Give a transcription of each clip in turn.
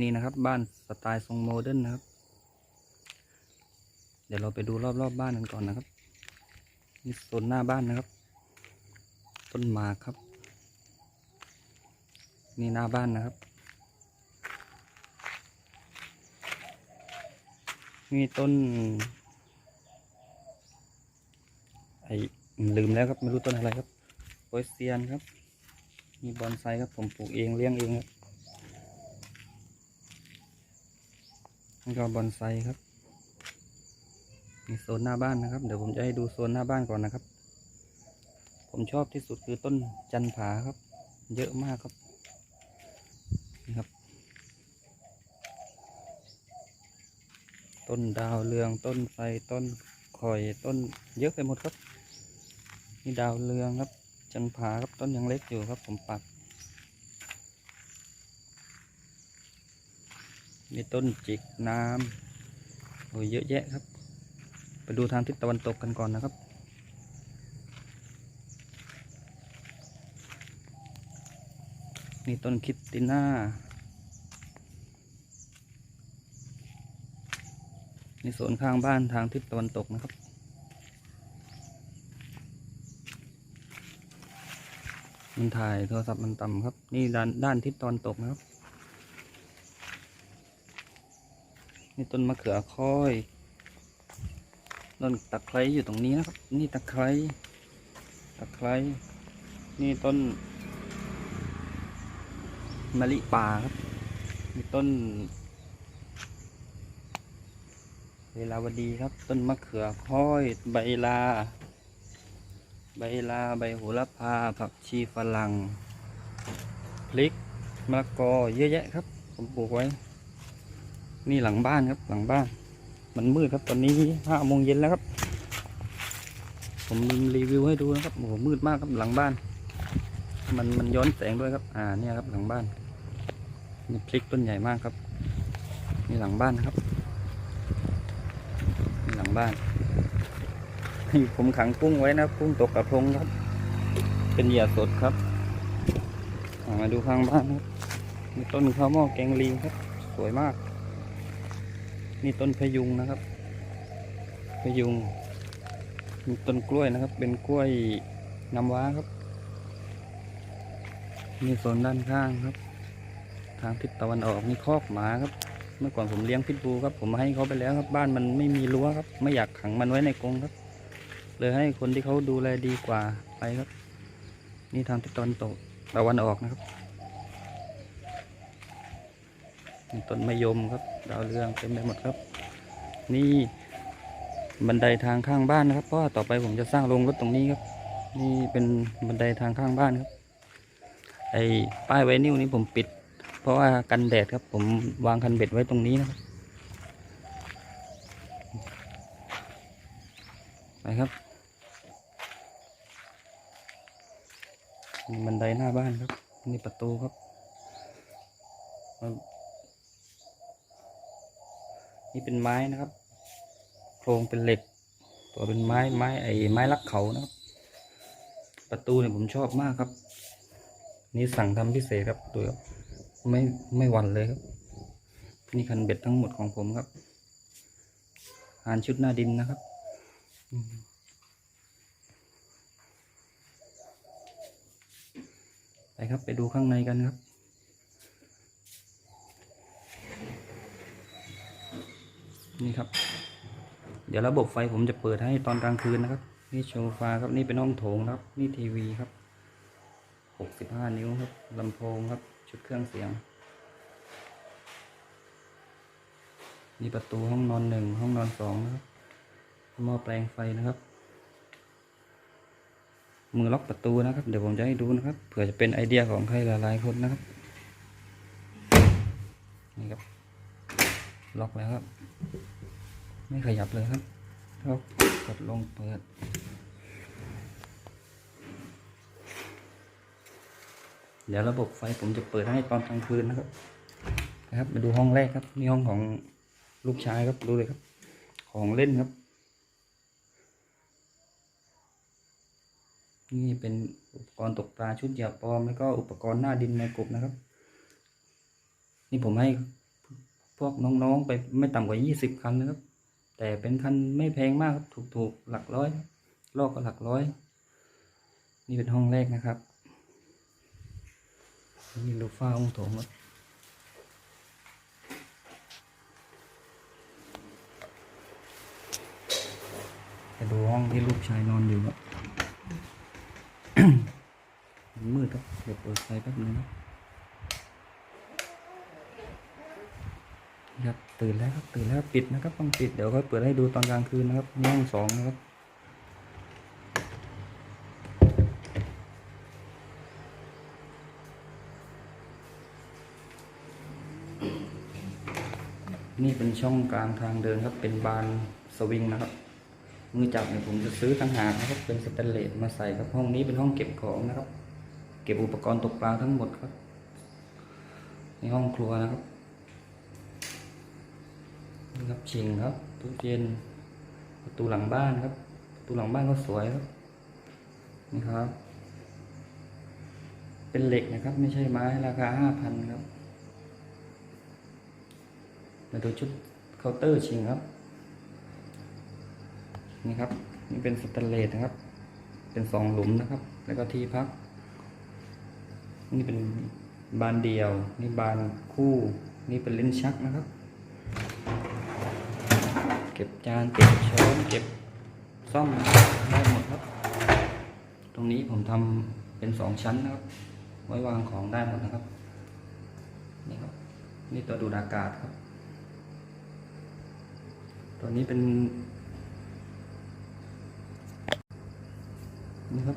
นี่นะครับบ้านสไตล์ทรงโมเดิร์นนะครับ เดี๋ยวเราไปดูรอบๆบบ้านกันก่อนนะครับนี่โซนหน้าบ้านนะครับ ต้นหมากครับ นี่หน้าบ้านนะครับนี่ต้นไอลืมแล้วครับ ไม่รู้ต้นอะไรครับโปยเซียนครับ มีบอนไซครับผมปลูกเองเลี้ยงเองครับ นี่ก็บอนไซครับนี่โซนหน้าบ้านนะครับ เดี๋ยวผมจะให้ดูโซนหน้าบ้านก่อนนะครับ ผมชอบที่สุดคือต้นจันผาครับ เยอะมากครับนี่ครับ ต้นดาวเรืองต้นไทรต้นข่อยต้นเยอะไปหมดครับนี่ดาวเรืองครับ จันผาครับต้นยังเล็กอยู่ครับ ผมปัก มีต้นจิกน้ำโอ้ยเยอะแยะครับ ไปดูทางทิศตะวันตกกันก่อนนะครับมีต้นคิตติน่าในโซนข้างบ้านทางทิศตะวันตกนะครับมันถ่ายโทรศัพท์มันต่ำครับ นี่ด้านด้านทิศตะวันตกนะครับ นี่ต้นมะเขือค่อยต้นตะไคร้อยู่ตรงนี้นะครับ นี่ตะไคร้ตะไคร้นี่ต้นมะลิป่าครับนี่ต้น เวลาวดีครับ ต้นมะเขือค่อย ใบลา ใบลาใบโหระพาผักชีฝรั่งพริกมะละกอเยอะแยะครับ ผมปลูกไว้ นี่หลังบ้านครับหลังบ้าน มันมืดครับตอนนี้ห้าโมงเย็นแล้วครับ ผมรีวิวให้ดูนะครับโอ้โหมืดมากครับหลังบ้าน มันมันย้อนแสงด้วยครับ อ่าเนี่ยครับหลังบ้านนี่พริกต้นใหญ่มากครับนี่หลังบ้านครับนี่หลังบ้านนี่ผมขังกุ้งไว้นะกุ้งตกกระพงครับ เป็นเหยื่อสดครับมาดูข้างบ้านครับมีต้นข้าวหม้อแกงลิงครับ สวยมาก นี่ต้นพยุงนะครับ พยุงมีต้นกล้วยนะครับ เป็นกล้วยน้ำว้าครับนี่โซนด้านข้างครับ ทางทิศตะวันออกนี่คอกหมาครับ เมื่อก่อนผมเลี้ยงพิษบูครับ ผมให้เขาไปแล้วครับ บ้านมันไม่มีรั้วครับ ไม่อยากขังมันไว้ในกรงครับ เลยให้คนที่เขาดูแลดีกว่าไปครับ นี่ทางทิศตะวันตกตะวันออกนะครับนี่ ต้นมะยมครับ ดาวเรืองเต็มไปหมดครับ นี่บันไดทางข้างบ้านนะครับ เพราะต่อไปผมจะสร้างโรงรถตรงนี้ครับ นี่เป็นบันไดทางข้างบ้านครับ ไอ้ป้ายไวนิวนี้ผมปิด เพราะว่ากันแดดครับ ผมวางคันเบ็ดไว้ตรงนี้นะครับไปครับบันไดหน้าบ้านครับ นี่ประตูครับ นี่เป็นไม้นะครับ โครงเป็นเหล็ก ตัวเป็นไม้ไม้ไอ้ไม้ลักเขานะครับ ประตูเนี่ยผมชอบมากครับ นี่สั่งทำพิเศษครับดูครับไม่ไม่หวันเลยครับ นี่คันเบ็ดทั้งหมดของผมครับหานชุดหน้าดินนะครับไปครับไปดูข้างในกันครับ นี่ครับ เดี๋ยวระบบไฟผมจะเปิดให้ตอนกลางคืนนะครับ นี่โชฟาครับนี่เป็นห้องโถงครับ นี่ทีวีครับหกสิบห้านิ้วครับลำโพงครับ ชุดเครื่องเสียงนี่ประตูห้องนอนหนึ่งห้องนอนสองนะครับหม้อแปลงไฟนะครับ มือล็อกประตูนะครับ เดี๋ยวผมจะให้ดูนะครับเผื่อจะเป็นไอเดียของใครหลายๆคนนะครับนี่ครับล็อกแล้วครับ ไม่ขยับเลยครับครับกดลงเปิด เดี๋ยวระบบไฟผมจะเปิดให้ตอนกลางคืนนะครับนะครับมาดูห้องแรกครับนี่ห้องของลูกชายครับดูเลยครับ ของเล่นครับ นี่เป็นอุปกรณ์ตกปลาชุดหยื่อปลอมแล้วก็อุปกรณ์หน้าดินในกบนะครับ นี่ผมให้พวกน้องๆไปไม่ต่ำกว่ายี่สิบคันนะครับ แต่เป็นคันไม่แพงมากถูกๆหลักร้อยลอกก็หลักร้อย นี่เป็นห้องแรกนะครับนี่ลูฟ้าห้องโถงครับไปดูห้องที่ลูกชายนอนอยู่ครับมืดครับเดี๋ยวเปิดไฟแป๊บนึงครับ ครับตื่นแล้วครับตื่นแล้วปิดนะครับ ต้องปิดเดี๋ยวค่อยเปิดให้ดูตอนกลางคืนนะครับห้องสองนะครับนี่เป็นช่องกลางทางเดินครับ เป็นบานสวิงนะครับมือจับเนี่ยผมจะซื้อตั้งหากนะครับ เป็นสแตนเลสมาใส่ครับห้องนี้เป็นห้องเก็บของนะครับ เก็บอุปกรณ์ตกปลาทั้งหมดครับ ในห้องครัวนะครับ นี่ครับชิงครับตู้เย็นประตูหลังบ้านครับประตูหลังบ้านก็สวยครับนี่ครับ เป็นเหล็กนะครับ ไม่ใช่ไม้ราคาห้าพันครับมาดูชุดเคาน์เตอร์ชิงครับ นี่ครับ นี่เป็นสแตนเลสนะครับ เป็นสองหลุมนะครับ แล้วก็ที่พัก นี่เป็นบานเดียว นี่บานคู่ นี่เป็นลิ้นชักนะครับ เก็บจานเก็บช้อนเก็บซ่อมได้หมดครับ ตรงนี้ผมทำเป็นสองชั้นนะครับ ไว้วางของได้หมดนะครับ นี่ครับ นี่ตัวดูดอากาศครับ ตัวนี้เป็นนี่ครับ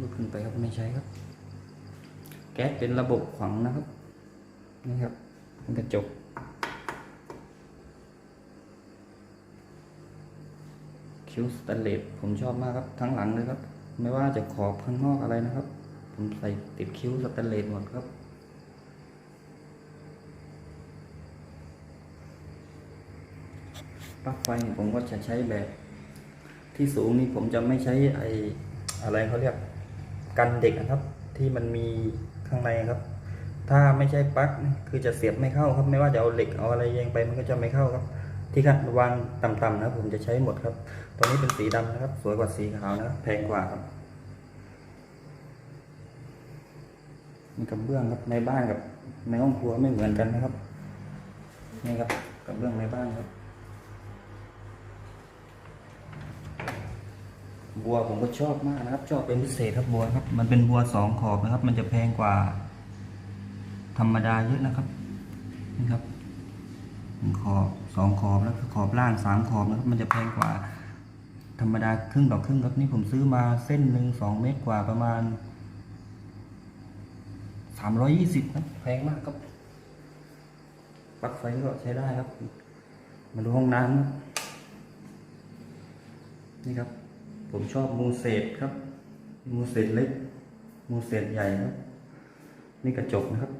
ลุกขึ้นไปครับไม่ ใช้ครับ แก๊สเป็นระบบขวังนะครับนี่ครับเป็นกระจกคิวสแตนเลสผมชอบมากครับทั้งหลังเลยครับ ไม่ว่าจะขอบข้างนอกอะไรนะครับ ผมใส่ติดคิวสแตนเลสหมดครับปลั๊กไฟผมก็จะใช้แบบที่สูงนี่ผมจะไม่ใช้ไออะไรเขาเรียก กันเด็กนะครับ ที่มันมีข้างในครับ ถ้าไม่ใช่ปลั๊กคือจะเสียบไม่เข้าครับ ไม่ว่าจะเอาเหล็กเอาอะไรแยงไปมันก็จะไม่เข้าครับ ที่คัดวางต่ำๆนะครับผมจะใช้หมดครับตัวนี้เป็นสีดำนะครับ สวยกว่าสีขาวนะครับแพงกว่าครับนี่กับเบื้องครับในบ้านกับในห้องครัวไม่เหมือนกันนะครับนี่ครับกับเบื้องในบ้านครับ บัวผมก็ชอบมากนะครับ ชอบเป็นพิเศษครับบัวครับ มันเป็นบัวสองขอบนะครับ มันจะแพงกว่า ธรรมดาเยอะนะครับนี่ครับหนึ่งขอบสองขอบแล้วคือขอบล่างสามขอบนะครับ มันจะแพงกว่า ธรรมดาครึ่งต่อครึ่งครับนี่ผมซื้อมาเส้นหนึ่งสองเมตรกว่าประมาณสามร้อยยี่สิบนะแพงมากครับปลั๊กไฟก็ใช้ได้ครับ มาดูห้องน้ำนี่ครับ ผมชอบมูเศษครับ มูเศษเล็ก มูเศษใหญ่ครับ นี่กระจกนะครับ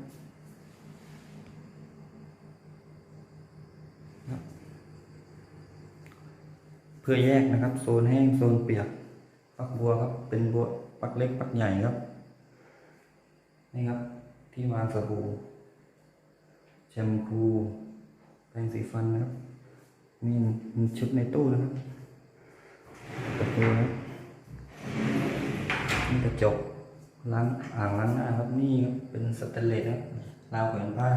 เพื่อแยกนะครับ โซนแห้งโซนเปียกปักบัวครับ เป็นบัวปักเล็กปักใหญ่ครับ นี่ครับ ที่วางสบู่แชมพูแปรงสีฟันนะครับนี่ชุดในตู้นะครับ ประตูนะนี่กระจกล้างอ่างล้างหน้าครับ นี่ครับเป็นสแตนเลสนะครับราวแขวนผ้า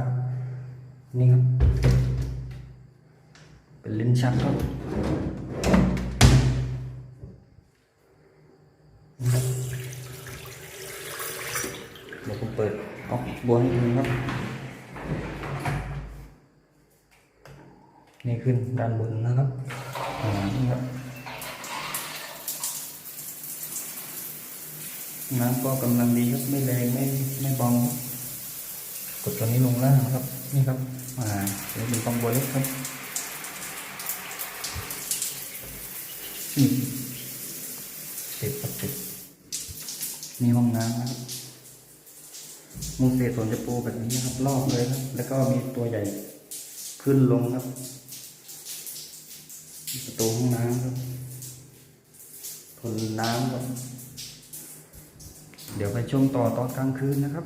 นี่ครับ เป็นลิ้นชักครับนี่ครับเดี๋ยวผมเปิดออกบัวให้ดูครับ นี่ขึ้นด้านบนนะครับอ่านี่ครับ น้ำก็กำลังดีครับไม่แรงไม่ไม่เบากดตัวนี้ลงล่างครับ นี่ครับอ่าเดี๋ยวเป็นฟองบัวเล็กครับนี่ติดครับติดนี่ห้องน้ำครับมุงเศษส่วนจะปูแบบนี้ครับรอบเลยครับ แล้วก็มีตัวใหญ่ขึ้นลงครับประตูห้องน้ำครับทนน้ำครับ เดี๋ยวไปชมต่อตอนกลางคืนนะครับ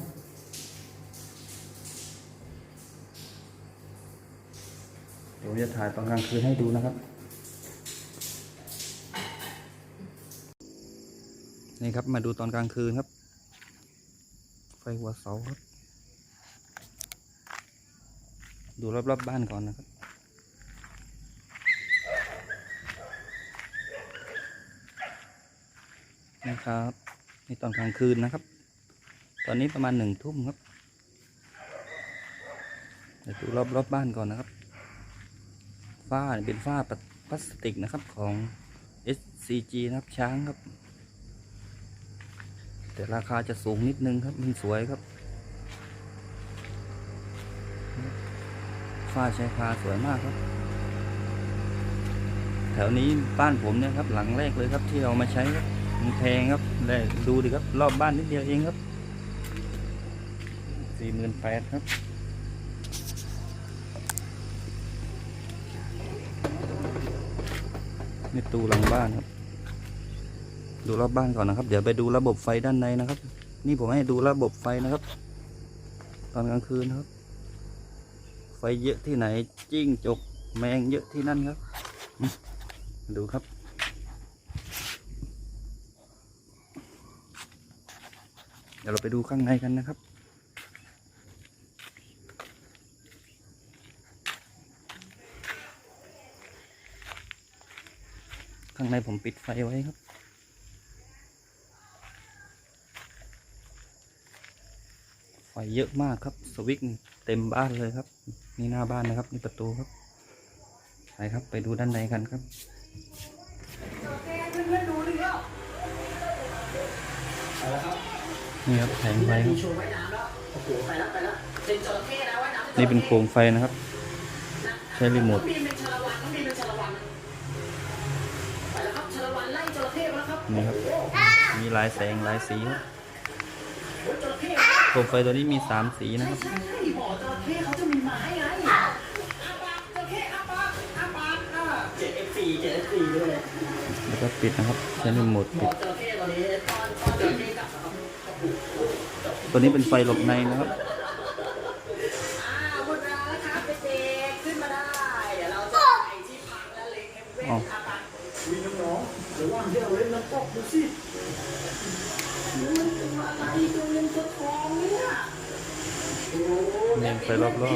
เดี๋ยวจะถ่ายตอนกลางคืนให้ดูนะครับ นี่ครับมาดูตอนกลางคืนครับ ไฟหัวเสาครับ ดูรอบๆบบ้านก่อนนะครับนะครับ นี่ตอนกลางคืนนะครับ ตอนนี้ประมาณหนึ่งทุ่มครับ เดี๋ยวดูรอบรอบๆบ้านก่อนนะครับ ฝ้าเป็นฝ้าพลาสติกนะครับของ SCG นะครับช้างครับ แต่ราคาจะสูงนิดนึงครับมันสวยครับ ฝ้าชายคาสวยมากครับ แถวนี้บ้านผมเนี่ยครับหลังแรกเลยครับที่เอามาใช้ครับ มันแพงครับได้ดูดิครับ รอบบ้านนิดเดียวเองครับสี่หมื่นแปดครับนี่ตูหลังบ้านครับ ดูรอบบ้านก่อนนะครับ เดี๋ยวไปดูระบบไฟด้านในนะครับ นี่ผมให้ดูระบบไฟนะครับ ตอนกลางคืนครับ ไฟเยอะที่ไหนจิ้งจกแมงเยอะที่นั่นครับ ดูครับ เดี๋ยวเราไปดูข้างในกันนะครับ ข้างในผมปิดไฟไว้ครับไฟเยอะมากครับ สวิตช์เต็มบ้านเลยครับ นี่หน้าบ้านนะครับ นี่ประตูครับ ไปครับ ไปดูด้านในกันครับ นี่ครับแผงไฟครับโชว์ว่ายน้ำแล้วโอ้โหไปแล้วไปแล้วเป็นจระเข้นะว่ายน้ำนี่เป็นโคมไฟนะครับ ใช้รีโมทน้องบีมเป็นชาละวันน้องบีมเป็นชาละวันไปแล้วครับชาละวันไล่จระเข้มาแล้วครับนี่ครับโอ้โหมีหลายแสงหลายสีครับจระเข้โคมไฟตัวนี้มีสามสีนะใช่ครับใช่ใช่บ่อจระเข้เขาจะมีไม้ไงอาปากจระเข้อาปากอาปากอะเจ็ดเอฟซีเจ็ดเอฟซีด้วยแล้วก็ปิดนะครับใช้รีโมทบ่ปิอดจระเข้ ตอนนี้ตอนตอนจระเข้กลับนะครับตัวนี้เป็นไฟหลบในนะครับอ่าหมดเวลาแล้วครับเด็กๆขึ้นมาได้เดี๋ยวเราจะไปที่พักและเล็กเฮมเว่นอ๋ออาปากวิ่งน้องๆเดี๋ยวว่างที่เราเล่นน้ำตกดูสิมันเป็นอะไรตัวเงินตัวทองเนี่ยโอ้นี่ไฟรอบดู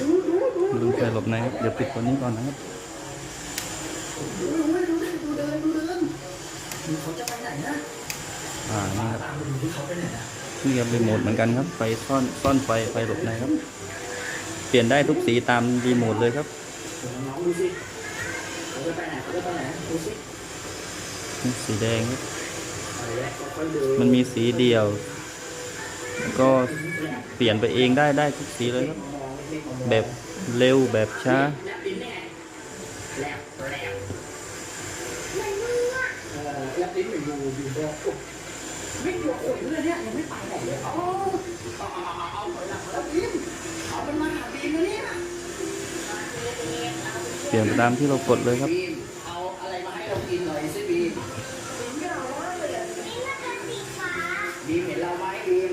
ดูดูๆดูไฟหลบในครับเดี๋ยวปิดตัวนี้ก่อนนะครับ ดูดูดูดูเดินดูเดินดูเขาจะไปไหนนะ อ่านี่ครับนี่ครับรีโมทเหมือนกันครับ ไฟซ่อนซ่อนไฟไฟหลบในครับ เปลี่ยนได้ทุกสีตามรีโมทเลยครับสีแดงครับมันมีสีเดียว แล้วก็เปลี่ยนไปเองได้ได้ทุกสีเลยครับ แบบเร็วแบบช้าแลบลิ้นแน่แลบแลบเออแลบลิ้นเหมือนอยู่อยู่บอกอุ๊ย ไม่กลัวขนเลยเนี่ยยังไม่ไปไหนเลยเอาเอาเอาเอาเอาถอยหลังมาแล้วบีมเอาเป็นมาหาบีมนะเนี่ยเปลี่ยนตามที่เรากดเลยครับ บีมเอาอะไรมาให้เรากินหน่อยสิบีมบีมเห็นเราไหมบีม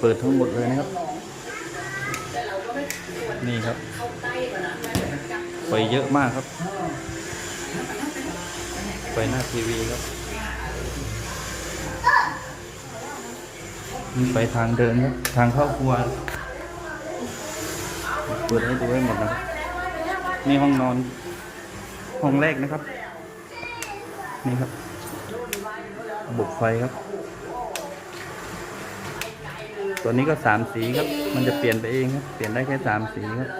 เปิดทั้งหมดเลยนะครับแต่เราก็ไม่นี่ครับเข้าใกล้มันนะไม่เหมือนกับไฟเยอะมากครับ ไฟหน้าทีวีครับนี่ไฟทางเดินครับทางเข้าครัวเปิดให้ดูให้หมดนะครับนี่ห้องนอน ห้องแรกนะครับ นี่ครับระบบไฟครับ ตัวนี้ก็สามสีครับ มันจะเปลี่ยนไปเองครับ เปลี่ยนได้แค่สามสีครับ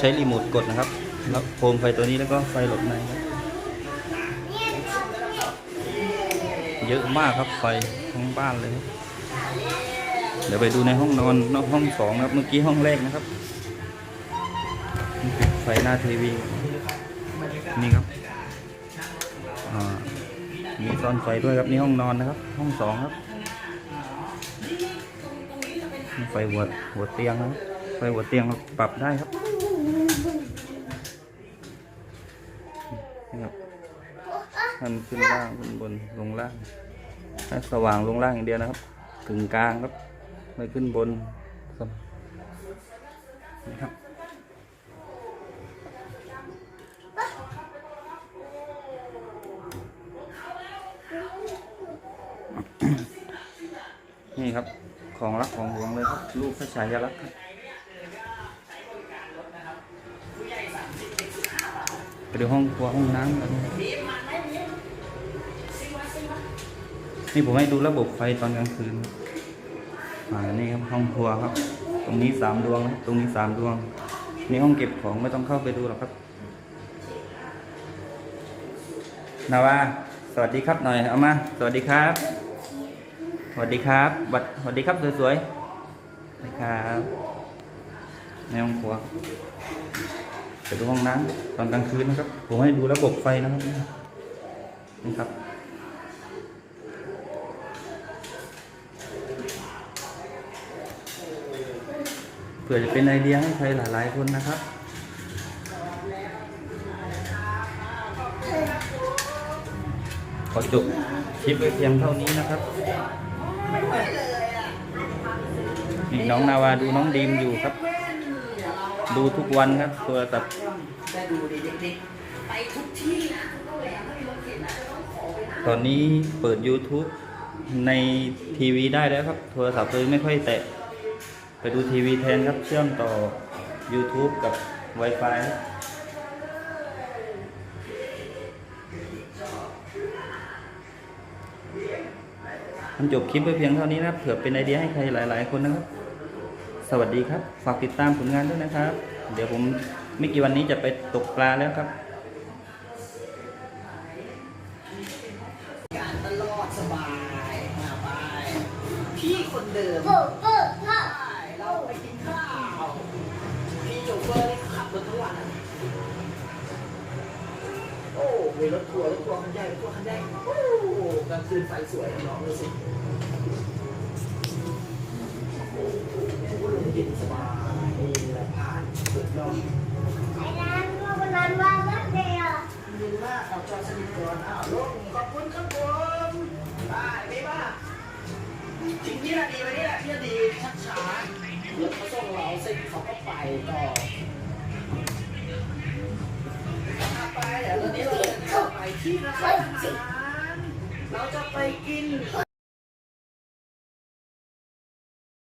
ใช้รีโมทกดนะครับ แล้วโคมไฟตัวนี้แล้วก็ไฟหลบในครับเยอะมากครับไฟทั้งบ้านเลยเดี๋ยวไปดูในห้องนอนนอกห้องสองครับเมื่อกี้ห้องแรกนะครับ ไฟหน้าทีวีนี่ครับมีซ่อนไฟด้วยครับนี่ห้องนอนนะครับ ห้องสองครับไฟหัวหัวเตียงนะครับไฟหัวเตียงเราปรับได้ครับนี่ครับ ท่านขึ้นล่างขึ้นบนลงล่างให้สว่างลงล่างอย่างเดียวนะครับกึ่งกลางครับไม่ขึ้นบนครับนี่ครับนี่ครับของรักของหวงเลยครับลูกพระชายลักษณ์ครับไปดูห้องครัวห้องน้ำกัน นี่ผมให้ดูระบบไฟตอนกลางคืนอ่านี่ครับห้องครัวครับ ตรงนี้สามดวงนะตรงนี้สามดวง นี่ห้องเก็บของไม่ต้องเข้าไปดูหรอกครับนาวาสวัสดีครับหน่อยเอามา สวัสดีครับ สวัสดีครับสวัสสวัสดีครับสวยๆสวัสดีครับในห้องครัวไปดูห้องน้ำตอนกลางคืนนะครับ ผมให้ดูระบบไฟนะครับนี่ครับ เพื่อจะเป็นไอเดียให้ใครหลาย ๆ คนนะครับ ขอจบคลิปไว้เพียงเท่านี้นะครับนี่น้องนาวาดูน้องดีมอยู่ครับ ดูทุกวันครับตัวตับได้ดูดิเด็กๆไปทุกที่นะก็เลยให้รถเข็นนะจะต้องขอไปนะตอนนี้เปิด YouTube ในทีวีได้แล้วครับ โทรศัพท์เลยไม่ค่อยแตะ ไปดูทีวีแทนครับ เชื่อมต่อ YouTube กับ Wi-Fi ครับทำจบคลิปไว้เพียงเท่านี้นะเผื่อเป็นไอเดียให้ใครหลายๆ คนนะครับ สวัสดีครับ ฝากติดตามผลงานด้วยนะครับ เดี๋ยวผมไม่กี่วันนี้จะไปตกปลาแล้วครับ สวยน้องดูสิโอ้โหลมเย็นสบายนี่แหละผ่านสุดยอดไอ้ร้านว่าวันนั้นว่าวัดเดียวยินว่าเอาจอสนิทก่อนอ้าวลงขอบคุณครับผมได้ไม่ว่าถึงที่นาดีไปนี่แหละที่นาดีชักช้าเดี๋ยวเขาส่งเราเสร็จเขาก็ไปต่อเอาไปเดี๋ยวตอนนี้เราจะไปที่ร้านอาหาร เราจะไปกิน